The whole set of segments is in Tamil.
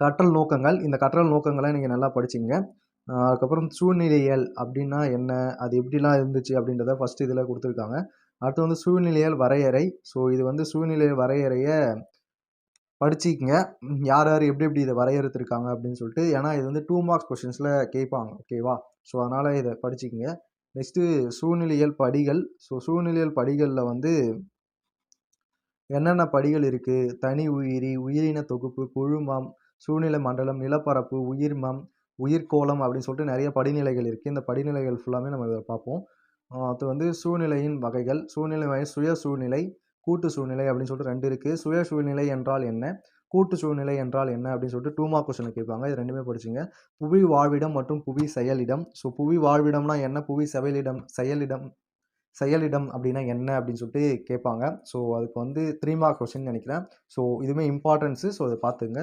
கற்றல் நோக்கங்கள். இந்த கற்றல் நோக்கங்களை நீங்கள் நல்லா படிச்சிங்க. அதுக்கப்புறம் சூழ்நிலையியல் அப்படின்னா என்ன? அது எப்படிலாம் இருந்துச்சு அப்படின்றத ஃபஸ்ட்டு இதில் கொடுத்துருக்காங்க. அடுத்து வந்து சூழ்நிலையல் வரையறை. ஸோ இது வந்து சூழ்நிலை வரையறையை படிச்சிக்கங்க யார் யார் எப்படி எப்படி இதை வரையறுத்துருக்காங்க அப்படின்னு சொல்லிட்டு ஏன்னா இது வந்து டூ மார்க்ஸ் கொஷின்ஸில் கேட்பாங்க. ஓகேவா ஸோ அதனால் இதை படிச்சிக்கங்க. நெக்ஸ்ட்டு சூழ்நிலையல் படிகள். ஸோ சூழ்நிலையல் படிகளில் வந்து என்னென்ன படிகள் இருக்குது தனி உயிரி உயிரின தொகுப்பு குழுமம் சூழ்நிலை மண்டலம் நிலப்பரப்பு உயிர்மம் உயிர்கோளம் அப்படின்னு சொல்லிட்டு நிறைய படிநிலைகள் இருக்குது இந்த படிநிலைகள் ஃபுல்லாமே நம்ம இதை பார்ப்போம். அது வந்து சூழ்நிலையின் வகைகள். சூழ்நிலை வகை சுய சூழ்நிலை கூட்டு சூழ்நிலை அப்படின்னு சொல்லிட்டு ரெண்டு இருக்குது சுய சூழ்நிலை என்றால் என்ன? கூட்டு சூழ்நிலை என்றால் என்ன அப்படின்னு சொல்லிட்டு டூமா மார்க் கொஸ்டின் கேட்பாங்க. இது ரெண்டுமே படிச்சுங்க. புவி வாழ்விடம் மற்றும் புவி செயலிடம். ஸோ புவி வாழ்விடம்னா என்ன? புவி செயலிடம் செயலிடம் செயலிடம் அப்படின்னா என்ன அப்படின்னு சொல்லிட்டு கேட்பாங்க. ஸோ அதுக்கு வந்து த்ரீ மார்க் கொஸ்டின் நினைக்கிறேன். ஸோ இதுவுமே இம்பார்ட்டன்ஸு ஸோ அதை பார்த்துங்க.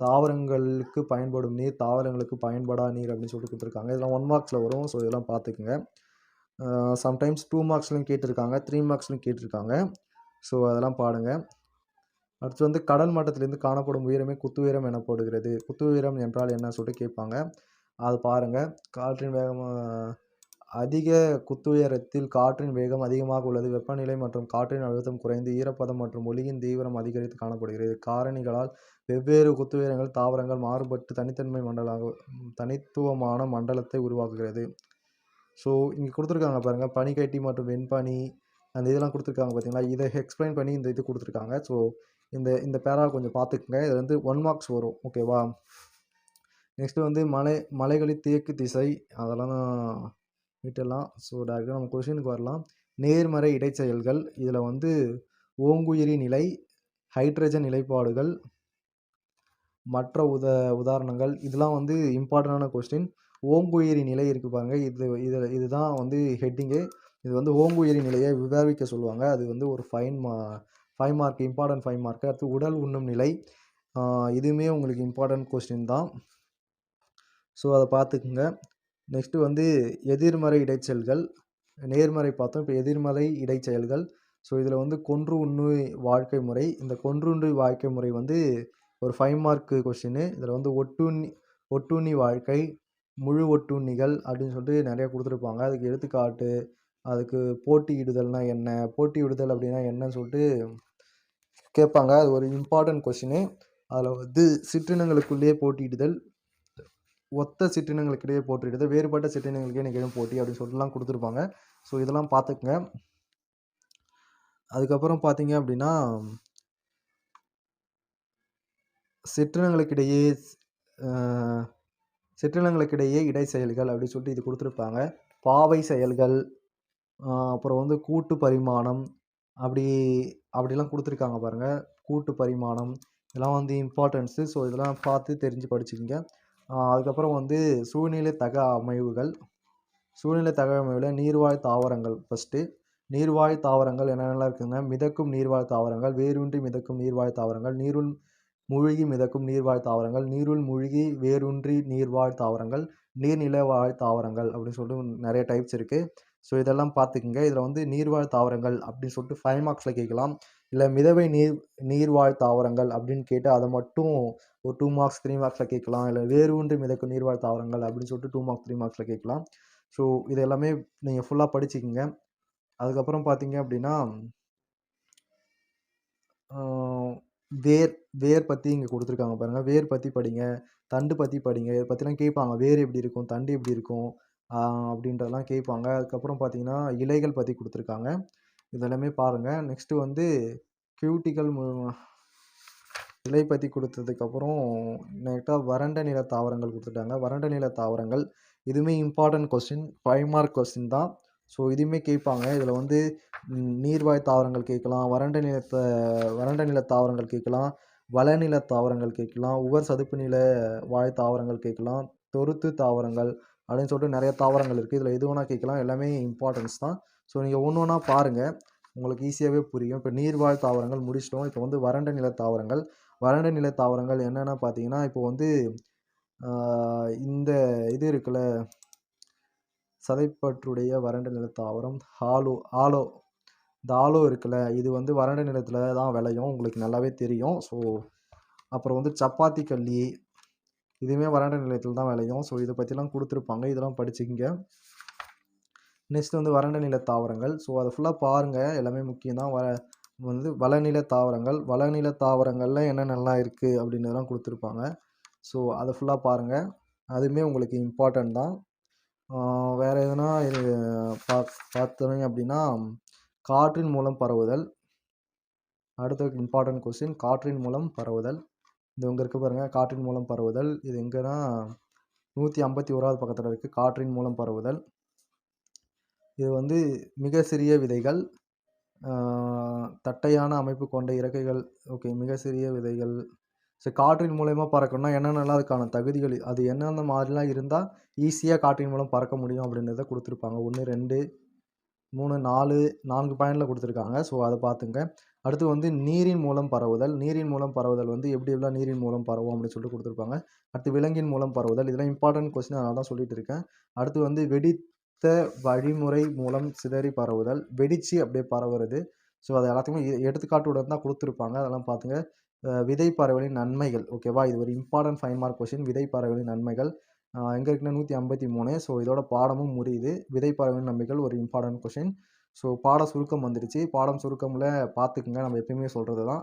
தாவரங்களுக்கு பயன்படும் நீர் தாவரங்களுக்கு பயன்படா நீர் அப்படின்னு சொல்லிட்டு கொடுத்துருக்காங்க. இதெல்லாம் ஒன் மார்க்ஸில் வரும். ஸோ இதெல்லாம் பார்த்துக்குங்க. சம்டைம்ஸ் டூ மார்க்ஸ்லையும் கேட்டிருக்காங்க. த்ரீ மார்க்ஸ்லையும் கேட்டிருக்காங்க. ஸோ அதெல்லாம் பாடுங்க. அடுத்து வந்து கடல் மட்டத்திலேருந்து காணப்படும் உயரமே குத்துயரம் எனப்படுகிறது குத்து உயரம் என்றால் என்ன சொல்லிட்டு கேட்பாங்க. அது பாருங்கள் காற்றின் வேகம் அதிக அதிக குத்துயரத்தில் காற்றின் வேகம் அதிகமாக உள்ளது. வெப்பநிலை மற்றும் காற்றின் அழுத்தம் குறைந்து ஈரப்பதம் மற்றும் ஒளியின் தீவிரம் அதிகரித்து காணப்படுகிறது. காரணிகளால் வெவ்வேறு குத்துயரங்கள் தாவரங்கள் மாறுபட்டு தனித்தன்மை மண்டலாக தனித்துவமான மண்டலத்தை உருவாக்குகிறது. ஸோ இங்கே கொடுத்துருக்காங்க பாருங்கள் பனிக்கட்டி மற்றும் வெண்பனி அந்த இதெல்லாம் கொடுத்துருக்காங்க பார்த்தீங்களா இதை எக்ஸ்பிளைன் பண்ணி இந்த இது கொடுத்துருக்காங்க. ஸோ இந்த இந்த பேரா கொஞ்சம் பார்த்துக்குங்க. இது வந்து ஒன் மார்க்ஸ் வரும். ஓகேவா நெக்ஸ்ட்டு வந்து மலை மலைகளின் தேக்கு திசை அதெல்லாம் விட்டுடலாம். ஸோ டேரெக்டாக நம்ம கொஷினுக்கு வரலாம். நேர்மறை இடைச்செயல்கள் இதில் வந்து ஓங்குயிரி நிலை ஹைட்ரஜன் நிலைப்பாடுகள் மற்ற உத உதாரணங்கள் இதெல்லாம் வந்து இம்பார்ட்டண்டான கொஸ்டின் ஓங்குயிரி நிலை இருக்கு பாருங்க. இது இது இதுதான் வந்து ஹெட்டிங்கு இது வந்து ஓங்குயிரி நிலையை விவாதிக்க சொல்லுவாங்க. அது வந்து ஒரு ஃபைன் மா five mark important five mark அடுத்து உடல் உண்ணும் நிலை. இதுவுமே உங்களுக்கு இம்பார்ட்டன்ட் கொஸ்டின் தான். ஸோ அதை பார்த்துக்குங்க. நெக்ஸ்ட்டு வந்து எதிர்மறை இடைச்செயல்கள். நேர்மறை பார்த்தோம். இப்போ எதிர்மறை இடைச்செயல்கள். ஸோ இதில் வந்து கொன்று உண்ணு வாழ்க்கை முறை. இந்த கொன்றுண்ணு வாழ்க்கை முறை வந்து ஒரு ஃபைவ் மார்க்கு கொஸ்டின் இதில் வந்து ஒட்டுண்ணி ஒட்டுண்ணி வாழ்க்கை முழு ஒட்டுண்ணிகள் அப்படின்னு சொல்லிட்டு நிறைய கொடுத்துருப்பாங்க. அதுக்கு எடுத்துக்காட்டு அதுக்கு போட்டியிடுதல்னா என்ன போட்டியிடுதல் அப்படின்னா என்னன்னு சொல்லிட்டு கேட்பாங்க. அது ஒரு இம்பார்ட்டன்ட் கொஷினு அதில் வந்து சிற்றினங்களுக்குள்ளேயே போட்டியிடுதல் ஒத்த சிற்றினங்களுக்கிடையே போட்டியிடுதல் வேறுபட்ட சிற்றினங்களுக்கே நிகழும் போட்டி அப்படின்னு சொல்லிட்டுலாம் கொடுத்துருப்பாங்க. ஸோ இதெல்லாம் பார்த்துக்குங்க. அதுக்கப்புறம் பார்த்தீங்க அப்படின்னா சிற்றினங்களுக்கிடையே சிற்றினங்களுக்கிடையே இடை செயல்கள் அப்படின்னு சொல்லிட்டு இது கொடுத்துருப்பாங்க. பாவை செயல்கள் அப்புறம் வந்து கூட்டு பரிமாணம் அப்படி அப்படிலாம் கொடுத்துருக்காங்க பாருங்கள் கூட்டு பரிமாணம் இதெல்லாம் வந்து இம்பார்ட்டன்ஸு ஸோ இதெல்லாம் பார்த்து தெரிஞ்சு படிச்சுக்கிங்க. அதுக்கப்புறம் வந்து சூழ்நிலை தக அமைவுகள். சூழ்நிலை தக அமைவில் நீர்வாழ் தாவரங்கள் ஃபஸ்ட்டு நீர்வாழ் தாவரங்கள் என்னென்னலாம் இருக்குங்க? மிதக்கும் நீர்வாழ் தாவரங்கள் வேரூன்றி மிதக்கும் நீர்வாழ் தாவரங்கள் நீருள் மூழ்கி மிதக்கும் நீர்வாழ் தாவரங்கள் நீருள் மூழ்கி வேரூன்றி நீர்வாழ் தாவரங்கள் நீர்நில வாழ் தாவரங்கள் அப்படின்னு சொல்லிட்டு நிறைய டைப்ஸ் இருக்குது ஸோ இதெல்லாம் பார்த்துக்குங்க. இதில் வந்து நீர்வாழ் தாவரங்கள் அப்படின்னு சொல்லிட்டு ஃபைவ் மார்க்ஸில் கேட்கலாம். இல்லை மிதவை நீர் நீர்வாழ் தாவரங்கள் அப்படின்னு கேட்டு அதை மட்டும் ஒரு டூ மார்க்ஸ் த்ரீ மார்க்ஸில் கேட்கலாம். இல்லை வேரூன்றி மிதக்கும் நீர்வாழ் தாவரங்கள் அப்படின்னு சொல்லிட்டு டூ மார்க்ஸ் த்ரீ மார்க்ஸில் கேட்கலாம். ஸோ இது எல்லாமே நீங்கள் ஃபுல்லாக படிச்சுக்கோங்க. அதுக்கப்புறம் பார்த்தீங்க அப்படின்னா வேர் வேர் பற்றி இங்கே கொடுத்துருக்காங்க பாருங்கள் வேர் பற்றி படிங்க. தண்டு பற்றி படிங்க. இதை பற்றிலாம் கேட்பாங்க வேர் எப்படி இருக்கும்? தண்டு எப்படி இருக்கும்? அப்படின்றதெல்லாம் கேட்பாங்க அதுக்கப்புறம் பார்த்தீங்கன்னா இலைகள் பற்றி கொடுத்துருக்காங்க. இதெல்லாமே பாருங்கள் நெக்ஸ்ட்டு வந்து கியூட்டிகள் இலை பற்றி கொடுத்ததுக்கப்புறம் நெக்டாக வறண்ட நில தாவரங்கள் கொடுத்துட்டாங்க. வறண்ட நில தாவரங்கள். இதுவுமே important question five mark question தான். ஸோ இதுவுமே கேட்பாங்க. இதில் வந்து நீர்வாழ் தாவரங்கள் கேட்கலாம் வறண்ட நிலத்தை வறண்ட நில தாவரங்கள் கேட்கலாம் வளநில தாவரங்கள் கேட்கலாம் உவர் சதுப்பு நில வாழ் தாவரங்கள் கேட்கலாம் தொருத்து தாவரங்கள் அப்படின்னு சொல்லிட்டு நிறைய தாவரங்கள் இருக்குது இதில் எது வேணால் கேட்கலாம். எல்லாமே இம்பார்ட்டன்ஸ் தான். ஸோ நீங்கள் ஒன்று ஒன்றா பாருங்கள் உங்களுக்கு ஈஸியாகவே புரியும். இப்போ நீர்வாழ் தாவரங்கள் முடிச்சிட்டோம். இப்போ வந்து வறண்ட நில தாவரங்கள். வறண்ட நில தாவரங்கள் என்னென்னா பார்த்தீங்கன்னா இப்போ வந்து இந்த இது இருக்குல்ல சதைப்பற்றுடைய வறண்ட நில தாவரம் ஹாலோ ஆலோ இந்த ஆலோ இருக்குல்ல இது வந்து வறண்ட நிலத்தில் தான் விளையும். உங்களுக்கு நல்லாவே தெரியும். ஸோ அப்புறம் வந்து சப்பாத்தி கள்ளி இதுவுமே வறண்ட நிலத்தில் தான் விளையும். ஸோ இதை பற்றிலாம் கொடுத்துருப்பாங்க. இதெல்லாம் படிச்சுக்கிங்க. நெக்ஸ்ட் வந்து வறண்ட நில தாவரங்கள். ஸோ அதை ஃபுல்லாக பாருங்கள் எல்லாமே முக்கியம் தான். வ வந்து வளநில தாவரங்கள். வளநில தாவரங்களில் என்னென்னலாம் இருக்குது அப்படின்றதெல்லாம் கொடுத்துருப்பாங்க. ஸோ அதை ஃபுல்லாக பாருங்கள் அதுவுமே உங்களுக்கு இம்பார்ட்டன்ட் தான். வேறு எதுனா இது பா பார்த்தீங்க அப்படின்னா காற்றின் மூலம் பரவுதல். அடுத்த இம்பார்ட்டன்ட் கொஸ்டின் காற்றின் மூலம் பரவுதல். இது இங்கே இருக்குது பாருங்கள் காற்றின் மூலம் பரவுதல். இது எங்கன்னா நூற்றி ஐம்பத்தி ஓராவது பக்கத்தில் இருக்குது காற்றின் மூலம் பரவுதல். இது வந்து மிக சிறிய விதைகள். தட்டையான அமைப்பு கொண்ட இறக்கைகள். ஓகே மிக சிறிய விதைகள். ஸோ காற்றின் மூலயமா பறக்கணும்னா என்னென்னலாம் அதுக்கான தகுதிகள் அது என்னென்ன மாதிரிலாம் இருந்தால் ஈஸியாக காற்றின் மூலம் பறக்க முடியும் அப்படின்றத கொடுத்துருப்பாங்க. ஒன்று ரெண்டு மூணு நாலு நான்கு பாயிண்டில் கொடுத்துருக்காங்க. ஸோ அதை பார்த்துங்க. அடுத்து வந்து நீரின் மூலம் பரவுதல். நீரின் மூலம் பரவுதல் வந்து எப்படி எல்லாம் நீரின் மூலம் பரவும் அப்படின்னு சொல்லிட்டு கொடுத்துருப்பாங்க. அடுத்து விலங்கின் மூலம் பரவுதல். இதெல்லாம் இம்பார்ட்டன்ட் கொஸ்டின் அதனால் தான் சொல்லிட்டு இருக்கேன். அடுத்து வந்து வெடித்த வழிமுறை மூலம் சிதறி பரவுதல். வெடிச்சு அப்படியே பரவுறது. ஸோ அது எல்லாத்துக்குமே எடுத்துக்காட்டுடன் தான் கொடுத்துருப்பாங்க. அதெல்லாம் பார்த்துங்க. விதை பறவைகளின் நன்மைகள். ஓகேவா இது ஒரு இம்பார்ட்டன்ட் ஃபைவ் மார்க் கொஸ்டின் விதை பறவைகளின் நன்மைகள் எங்கே இருக்குன்னா நூற்றி ஐம்பத்தி மூணு. ஸோ இதோட பாடமும் முடியுது விதை பறவைகளின் நன்மைகள் ஒரு இம்பார்ட்டன்ட் கொஷின் ஸோ பாட சுருக்கம் வந்துடுச்சு பாடம் சுருக்கமில் பார்த்துக்குங்க நம்ம எப்பயுமே சொல்கிறது தான்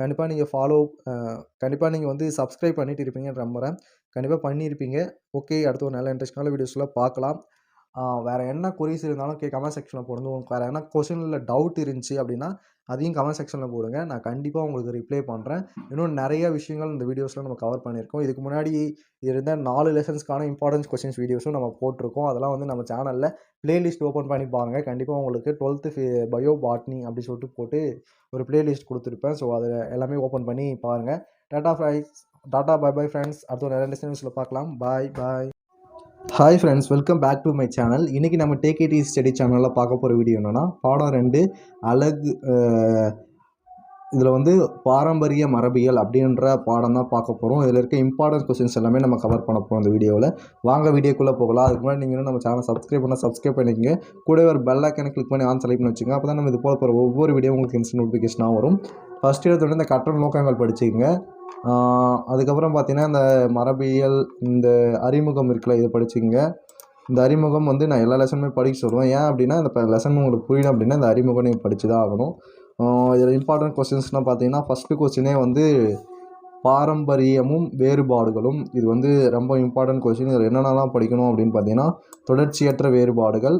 கண்டிப்பாக நீங்கள் ஃபாலோ கண்டிப்பாக நீங்கள் வந்து சப்ஸ்கிரைப் பண்ணிட்டு இருப்பீங்கன்னு நம்புகிறேன் கண்டிப்பாக பண்ணியிருப்பீங்க ஓகே அடுத்த ஒரு நல்ல இன்ட்ரெஸ்டிங்கான வீடியோஸில் பார்க்கலாம் வேறு என்ன கொரிஸ் இருந்தாலும் கே கமெண்ட் செக்ஷனில் போடுங்க. உங்களுக்கு வேறு என்ன கொஷினில் டவுட் இருந்துச்சு அப்படின்னா அதையும் கமெண்ட் செக்ஷனில் போடுங்க. நான் கண்டிப்பாக உங்களுக்கு ரிப்ளை பண்ணுறேன் இன்னும் நிறைய விஷயங்கள் இந்த வீடியோஸில் நம்ம கவர் பண்ணியிருக்கோம். இதுக்கு முன்னாடி இருந்த நாலு லெசன்ஸ்க்கான இம்பார்ட்டன்ஸ் கொஸ்டின்ஸ் வீடியோஸும் நம்ம போட்டிருக்கோம். அதெல்லாம் வந்து நம்ம சேனலில் ப்ளேலிஸ்ட் ஓப்பன் பண்ணி பாருங்கள் கண்டிப்பாக உங்களுக்கு டுவெல்த்து பயோ பாட்னி அப்படி சொல்லிட்டு போட்டு ஒரு ப்ளேலிஸ்ட் கொடுத்துருப்பேன். ஸோ அதை எல்லாமே ஓப்பன் பண்ணி பாருங்கள் tata fries tata bye bye friends அடுத்த நிறைய லெசன்ஸில் பார்க்கலாம். Bye bye hi friends welcome back to my channel இன்றைக்கி நம்ம டேக் இட் ஸ்டடி சேனலில் பார்க்க போகிற வீடியோ என்னென்னா பாடம் ரெண்டு அழகு இதில் வந்து பாரம்பரிய மரபியல் அப்படின்ற பாடம் தான் பார்க்க போகிறோம் இதில் இருக்க இம்பார்ட்டன்ட் கொஸ்டின்ஸ் எல்லாமே நம்ம கவர் பண்ண போகிறோம் இந்த வீடியோவில் வாங்க வீடியோக்குள்ளே போகலாம். அதுக்கு முன்னாடி நீங்கள் நம்ம சேனல் சப்ஸ்கிரைப் பண்ணால் சப்ஸ்கிரைப் பண்ணிக்கங்க. கூட ஒரு பெல் ஐக்கனை கிளிக் பண்ணி ஆன் செலக்ட் பண்ணி வச்சுங்க அப்போ தான் நம்ம இது போல போகிற ஒவ்வொரு வீடியோ உங்களுக்கு இன்ஸ்ட் நோட்டிஃபிகேஷனாக வரும். ஃபஸ்ட் இயர் தொடர்ந்து இந்த கட்டண நோக்கங்கள் படிச்சுக்கங்க. அதுக்கப்புறம் பார்த்தீங்கன்னா இந்த மரபியல் இந்த அறிமுகம் இருக்குல்ல இதை படிச்சுங்க இந்த அறிமுகம் வந்து நான் எல்லா லெசனுமே படிக்க சொல்லுவேன். ஏன் அப்படின்னா இந்த லெசன் உங்களுக்கு புரியல அப்படின்னா இந்த அறிமுகம் நீங்கள் படித்து தான் ஆகணும் இதில் இம்பார்ட்டன்ட் கொஸ்டின்ஸ்னால் பார்த்தீங்கன்னா ஃபஸ்ட்டு கொஸ்டினே வந்து பாரம்பரியமும் வேறுபாடுகளும். இது வந்து ரொம்ப இம்பார்ட்டன்ட் கொஸ்டின் இதில் என்னென்னலாம் படிக்கணும் அப்படின்னு பார்த்தீங்கன்னா தொடர்ச்சியற்ற வேறுபாடுகள்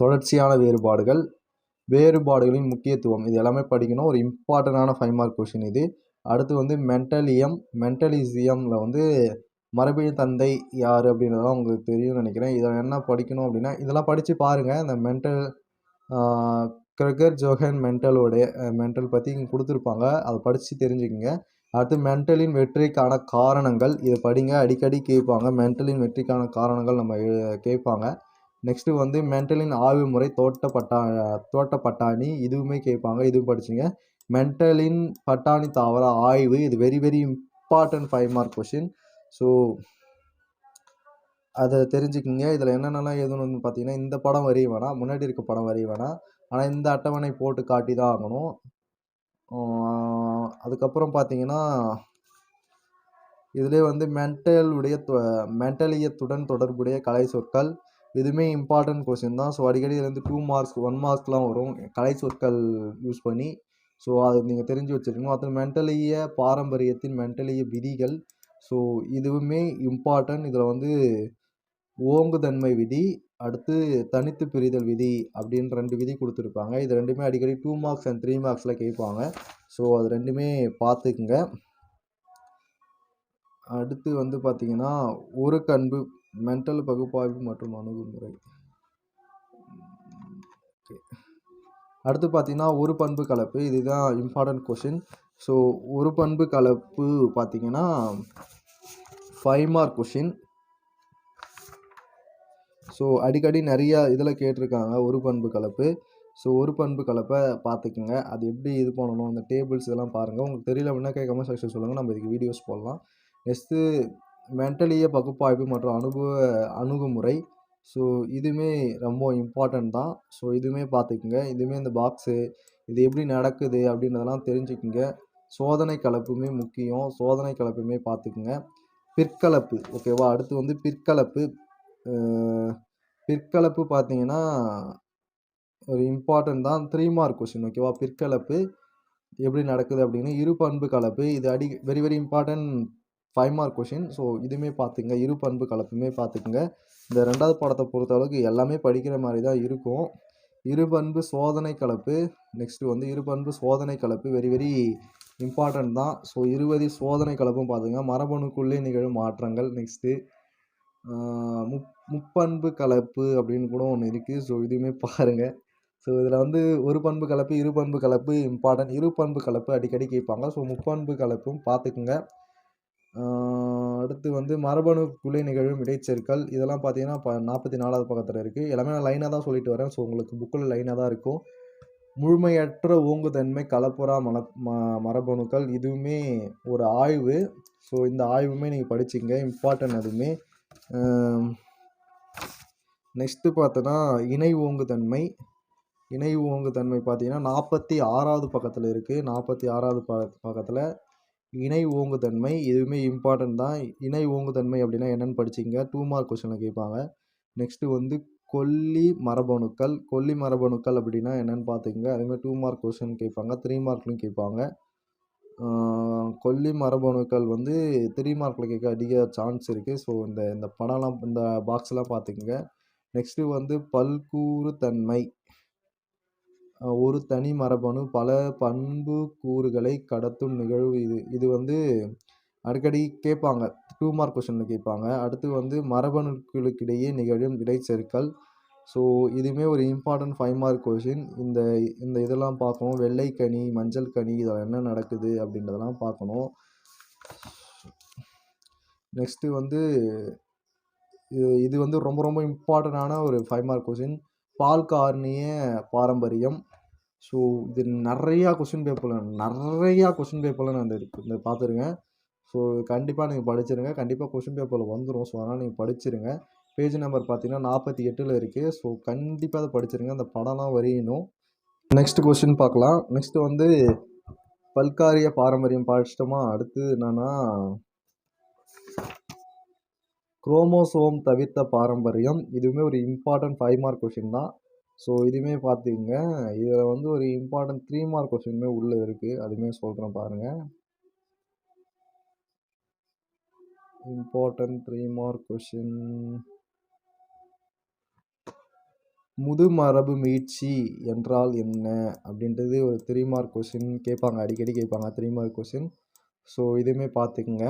தொடர்ச்சியான வேறுபாடுகள் வேறுபாடுகளின் முக்கியத்துவம். இது எல்லாமே படிக்கணும். ஒரு இம்பார்ட்டண்டான ஃபைவ் மார்க் கொஷின் இது. அடுத்து வந்து மென்டலியம் மென்டலிசியமில் வந்து மரபியல் தந்தை யார் அப்படின்றதெல்லாம் உங்களுக்கு தெரியும்னு நினைக்கிறேன். இதை என்ன படிக்கணும் அப்படின்னா இதெல்லாம் படித்து பாருங்கள் இந்த மென்டல் கிரகர் ஜோஹன் மென்டலோடைய மென்டல் பற்றி இங்கே கொடுத்துருப்பாங்க. அதை படித்து தெரிஞ்சுக்கோங்க. அடுத்து மென்டலின் வெற்றிக்கான காரணங்கள். இதை படிங்க. அடிக்கடி கேட்பாங்க. மென்டலின் வெற்றிக்கான காரணங்கள் நம்ம கேட்பாங்க. நெக்ஸ்ட்டு வந்து மென்டலின் ஆய்வு முறை தோட்டப்பட்டா தோட்டப்பட்டாணி இதுவுமே கேட்பாங்க. இதுவும் படிச்சுங்க. மென்டலின் பட்டாணி தாவர ஆய்வு இது very very important five mark question so அதை தெரிஞ்சுக்கிங்க. இதில் என்னென்னலாம் எதுன்னு பார்த்தீங்கன்னா இந்த படம் வரைய வேணாம். முன்னாடி இருக்க படம் வரைய வேணாம். ஆனால் இந்த அட்டவணை போட்டு காட்டி தான் ஆகணும். அதுக்கப்புறம் பார்த்தீங்கன்னா இதிலே வந்து மென்டலுடைய மென்டலியத்துடன் தொடர்புடைய கலை சொற்கள். இதுவுமே இம்பார்ட்டன்ட் கொஸ்டின் தான். ஸோ அடிக்கடி இதுல இருந்து டூ மார்க்ஸ் ஒன் மார்க்ஸ்லாம் வரும். கலை சொற்கள் யூஸ் பண்ணி ஸோ அதை நீங்கள் தெரிஞ்சு வச்சுருக்கணும் அத்தனை மென்டலிய பாரம்பரியத்தின் மென்டலிய விதிகள். ஸோ இதுவுமே இம்பார்ட்டன்ட் இதில் வந்து ஓங்குதன்மை விதி அடுத்து தனித்து பிரிதல் விதி அப்படின்னு ரெண்டு விதி கொடுத்துருப்பாங்க. இது ரெண்டுமே அடிக்கடி டூ மார்க்ஸ் அண்ட் த்ரீ மார்க்ஸில் கேட்பாங்க. ஸோ அது ரெண்டுமே பார்த்துக்குங்க. அடுத்து வந்து பார்த்தீங்கன்னா ஒரு கண்பு மென்டல் பகுப்பாய்வு மற்றும் அணுகுமுறை. ஓகே. அடுத்து பார்த்தீங்கன்னா ஒரு பண்பு கலப்பு. இதுதான் இம்பார்ட்டன்ட் கொஷின் ஸோ ஒரு பண்பு கலப்பு பார்த்தீங்கன்னா ஃபைவ் மார்க் கொஷின் ஸோ அடிக்கடி நிறையா இதில் கேட்டிருக்காங்க ஒரு பண்பு கலப்பு. ஸோ ஒரு பண்பு கலப்பை பார்த்துக்குங்க. அது எப்படி இது பண்ணணும்? அந்த டேபிள்ஸ் இதெல்லாம் பாருங்கள் உங்களுக்கு தெரியல அப்படின்னா கமெண்ட் செக்ஷன் சொல்லுங்கள் நம்ம இதுக்கு வீடியோஸ் போடலாம். நெக்ஸ்ட்டு மென்டலிய பகுப்பாய்வு மற்றும் அனுபவ அணுகுமுறை. ஸோ இதுவுமே ரொம்ப இம்பார்ட்டன்ட் தான். ஸோ இதுவுமே பார்த்துக்குங்க. இதுவுமே இந்த பாக்ஸு இது எப்படி நடக்குது அப்படின்றதெல்லாம் தெரிஞ்சுக்குங்க. சோதனை கலப்புமே முக்கியம். சோதனை கலப்புமே பார்த்துக்குங்க. பிற்கலப்பு ஓகேவா அடுத்து வந்து பிற்கலப்பு. பிற்கலப்பு பார்த்தீங்கன்னா ஒரு இம்பார்ட்டன்ட் தான். த்ரீ மார்க் கொஸ்டின் ஓகேவா பிற்கலப்பு எப்படி நடக்குது அப்படின்னு. இரு பண்பு கலப்பு இது அடி very very important five mark question so இதுவுமே பார்த்துங்க இரு பண்பு கலப்புமே பார்த்துக்குங்க. இந்த ரெண்டாவது பாடத்தை பொறுத்த அளவுக்கு எல்லாமே படிக்கிற மாதிரி தான் இருக்கும் இருபண்பு சோதனை கலப்பு. நெக்ஸ்ட்டு வந்து இருபண்பு சோதனை கலப்பு. வெரி வெரி இம்பார்ட்டன்ட் தான். ஸோ இருபது சோதனை கலப்பும் பார்த்துங்க மரபணுக்குள்ளே நிகழும் மாற்றங்கள். நெக்ஸ்ட்டு முப் முப்பண்பு கலப்பு அப்படின்னு கூட ஒன்று இருக்குது ஸோ இதுவுமே பாருங்கள் ஸோ இதில் வந்து ஒரு பண்பு கலப்பு இரு பண்பு கலப்பு இம்பார்ட்டன்ட் இரு பண்பு கலப்பு அடிக்கடி கேட்பாங்க. ஸோ முப்பண்பு கலப்பும் பார்த்துக்குங்க அடுத்து வந்து மரபணுக்குள்ளே நிகழும் இடைச்செருக்கள் இதெல்லாம் பார்த்தீங்கன்னா ப நாற்பத்தி நாலாவது பக்கத்தில் இருக்குது எல்லாமே நான் லைனாக தான் சொல்லிட்டு வரேன். ஸோ உங்களுக்கு புக்கில் லைனாக தான் இருக்கும். முழுமையற்ற ஓங்குதன்மை கலப்புறா மல ம மரபணுக்கள் இதுவுமே ஒரு ஆய்வு. ஸோ இந்த ஆய்வுமே நீங்கள் படிச்சிங்க இம்பார்ட்டன்ட் அதுவுமே. நெக்ஸ்ட்டு பார்த்தோன்னா இணை ஓங்குதன்மை. இணை ஓங்குதன்மை பார்த்தீங்கன்னா நாற்பத்தி ஆறாவது பக்கத்தில் இருக்குது நாற்பத்தி ஆறாவது ப பக்கத்தில் இணை ஓங்குதன்மை இதுவுமே இம்பார்ட்டன்ட் தான். இணை ஓங்குதன்மை அப்படின்னா என்னென்னு படிச்சிங்க டூ மார்க் கொஸ்டினில் கேட்பாங்க. நெக்ஸ்ட்டு வந்து கொல்லி மரபணுக்கள். கொல்லி மரபணுக்கள் அப்படின்னா என்னென்னு பார்த்துக்கங்க. அதுமாதிரி டூ மார்க் கொஸ்டின் கேட்பாங்க. த்ரீ மார்க்லையும் கேட்பாங்க. கொல்லி மரபணுக்கள் வந்து த்ரீ மார்க்கில் கேட்க அதிக சான்ஸ் இருக்குது ஸோ இந்த இந்த படம்லாம் இந்த பாக்ஸ்லாம் பார்த்துக்குங்க. நெக்ஸ்ட்டு வந்து பல்கூறுத்தன்மை தன்மை ஒரு தனி மரபணு பல பண்பு கூறுகளை கடத்தும் நிகழ்வு இது. இது வந்து அடிக்கடி கேட்பாங்க. டூ மார்க் கொஷனில் கேட்பாங்க. அடுத்து வந்து மரபணுக்களுக்கிடையே நிகழும் இடைச்செருக்கல். ஸோ இதுவுமே ஒரு இம்பார்ட்டன்ட் ஃபைவ் மார்க் கொஷின் இந்த இந்த இதெல்லாம் பார்க்கணும். வெள்ளை கனி மஞ்சள் கனி இதில் என்ன நடக்குது அப்படின்றதெல்லாம் பார்க்கணும். நெக்ஸ்ட்டு வந்து இது இது வந்து ரொம்ப ரொம்ப இம்பார்ட்டண்டான ஒரு ஃபைவ் மார்க் கொஷின் பால் கார்னிய பாரம்பரியம். ஸோ இது நிறையா கொஷின் பேப்பரில் நிறையா கொஷின் பேப்பரில் நான் இந்த இருக்கு- இந்த பார்த்துருங்க. ஸோ கண்டிப்பாக நீங்கள் படிச்சிருங்க. கண்டிப்பாக கொஷின் பேப்பரில் வந்துடும் ஸோ அதனால் நீங்கள் படிச்சிருங்க. பேஜ் நம்பர் பார்த்தீங்கன்னா நாற்பத்தி எட்டில் இருக்குது ஸோ கண்டிப்பாக அதை படிச்சிருங்க. அந்த படம்லாம் வரையணும். நெக்ஸ்ட் கொஷின் பார்க்கலாம். நெக்ஸ்ட் வந்து பல்காரிய பாரம்பரியம் படிச்சிட்டோமா? அடுத்து என்னன்னா குரோமோசோம் தவிர்த்த பாரம்பரியம். இதுவுமே ஒரு இம்பார்ட்டன்ட் ஃபைவ் மார்க் கொஷின் தான். ஸோ இதுவுமே பார்த்துக்குங்க இதில் வந்து ஒரு இம்பார்ட்டன்ட் த்ரீ மார்க் கொஷினுமே உள்ளே இருக்குது அதுவுமே சொல்கிறேன் பாருங்கள் இம்பார்ட்டன்ட் த்ரீ மார்க் கொஷின் முதுமரபு மீட்சி என்றால் என்ன? அப்படின்றது ஒரு த்ரீ மார்க் கொஷின் கேட்பாங்க அடிக்கடி கேட்பாங்க த்ரீ மார்க் கொஷின் ஸோ இதுவுமே பார்த்துக்குங்க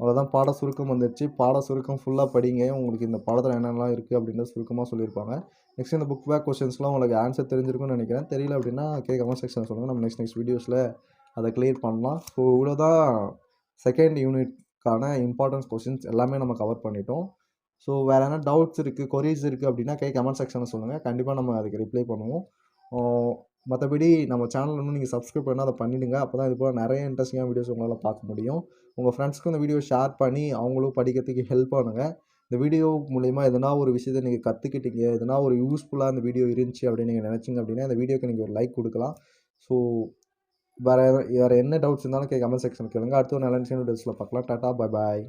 அவ்வளோதான் பாட சுருக்கம் வந்துடுச்சு பாட சுருக்கம் ஃபுல்லாக படிங்க. உங்களுக்கு இந்த பாடத்தில் என்னென்னலாம் இருக்குது அப்படின்றத சுருக்கமாக சொல்லியிருப்பாங்க. நெக்ஸ்ட் இந்த புக் பேக் கொஷின்ஸ்லாம் உங்களுக்கு ஆன்சர் தெரிஞ்சிருக்கும்னு நினைக்கிறேன். தெரியல அப்படின்னா கே கமெண்ட் செக்ஷன் சொல்லுங்கள் நம்ம நெக்ஸ்ட் நெக்ஸ்ட் வீடியோஸில் அதை கிளியர் பண்ணலாம். ஸோ இவ்வளோதான் செகண்ட் யூனிட்க்கான இம்பார்ட்டன்ஸ் கொஷின்ஸ் எல்லாமே நம்ம கவர் பண்ணிட்டோம். ஸோ வேறு என்ன டவுட்ஸ் இருக்குது கொரீஸ் இருக்குது அப்படின்னா கே கமெண்ட் செக்ஷனில் சொல்லுங்கள் கண்டிப்பாக நம்ம அதுக்கு ரிப்ளை பண்ணுவோம். மற்றபடி நம்ம சேனல் இன்னும் நீங்கள் சப்ஸ்கிரைப் பண்ணால் அதை பண்ணிவிடுங்க அப்போ தான் இது போல் நிறைய இன்ட்ரெஸ்டிங்கான வீடியோஸ் உங்களால் பார்க்க முடியும். உங்கள் ஃப்ரெண்ட்ஸ்க்கு இந்த வீடியோ ஷேர் பண்ணி அவங்களும் படிக்கிறதுக்கு ஹெல்ப் பண்ணுங்கள் இந்த வீடியோ மூலிமா எதனா ஒரு விஷயத்தை நீங்கள் கற்றுக்கிட்டீங்க எதனா ஒரு யூஸ்ஃபுல்லாக இந்த வீடியோ இருந்துச்சு அப்படின்னு நீங்கள் நினச்சிங்க அப்படின்னா இந்த வீடியோக்கு நீங்கள் ஒரு லைக் கொடுக்கலாம். ஸோ வேறு வேறு என்ன டவுட்ஸ் இருந்தாலும் கே கமெண்ட் செக்ஷன் கேளுங்க. அடுத்த ஒரு நல்ல டவுட்ஸில் பார்க்கலாம். Tata bye bye